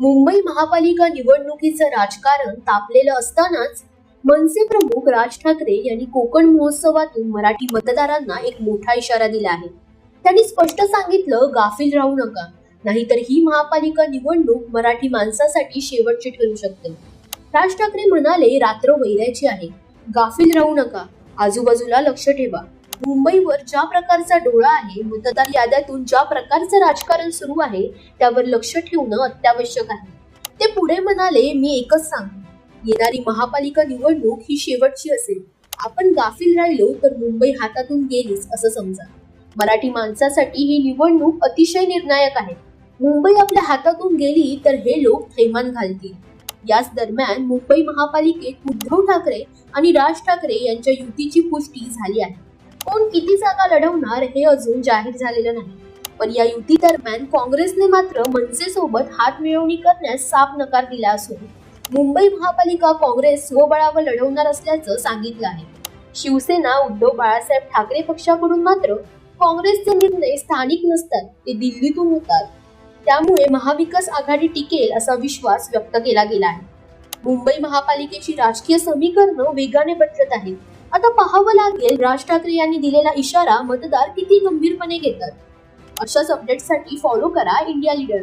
मुंबई महापालिका निवडणुकीचं राजकारण तापलेलं असतानाच मनसे प्रमुख राज ठाकरे यांनी कोकण महोत्सवातून मराठी मतदारांना एक मोठा इशारा दिला आहे. त्यांनी स्पष्ट सांगितलं गाफील राहू नका नाहीतर ही महापालिका निवडणूक मराठी माणसासाठी शेवटची ठरू शकते. राज ठाकरे म्हणाले रात्र वैरायची आहे. गाफील राहू नका. आजूबाजूला लक्ष ठेवा. मुंबईवर ज्या प्रकारचा डोळा आहे मतदार याद्यातून ज्या प्रकारचं राजकारण सुरू आहे त्यावर लक्ष ठेवणं अत्यावश्यक आहे. ते पुढे म्हणाले मी एकच सांग येणारी महापालिका निवडणूक ही शेवटची असेल. आपण गाफील राहिलो तर मुंबई हातातून गेलीच असं समजा. मराठी माणसासाठी ही निवडणूक अतिशय निर्णायक आहे. मुंबई आपल्या हातातून गेली तर हे लोक थैमान घालतील. याच दरम्यान मुंबई महापालिकेत उद्धव ठाकरे आणि राज ठाकरे यांच्या युतीची पुष्टी झाली आहे. कोण किती जागा लढवणार हे अजून जाहीर झालेलं नाही. पण या युती दरम्यान काँग्रेसने मात्र मनसेसोबत हात मिळवणी करण्यास साफ नकार दिला असून मुंबई महापालिका काँग्रेस स्वबळावर लढवणार असल्याचं सांगितलं आहे. शिवसेना उद्धव बाळासाहेब ठाकरे पक्षाकडून मात्र काँग्रेसचे निर्णय स्थानिक नसतात ते दिल्लीतून होतात. त्यामुळे महाविकास आघाडी टिकेल असा विश्वास व्यक्त केला गेला आहे. मुंबई महापालिकेची राजकीय समीकरणं वेगाने बदलत आहेत. आता पाहावं लागेल राज ठाकरे यांनी दिलेला इशारा मतदार किती गंभीरपणे घेतात. अशाच अपडेटसाठी फॉलो करा इंडिया लीडर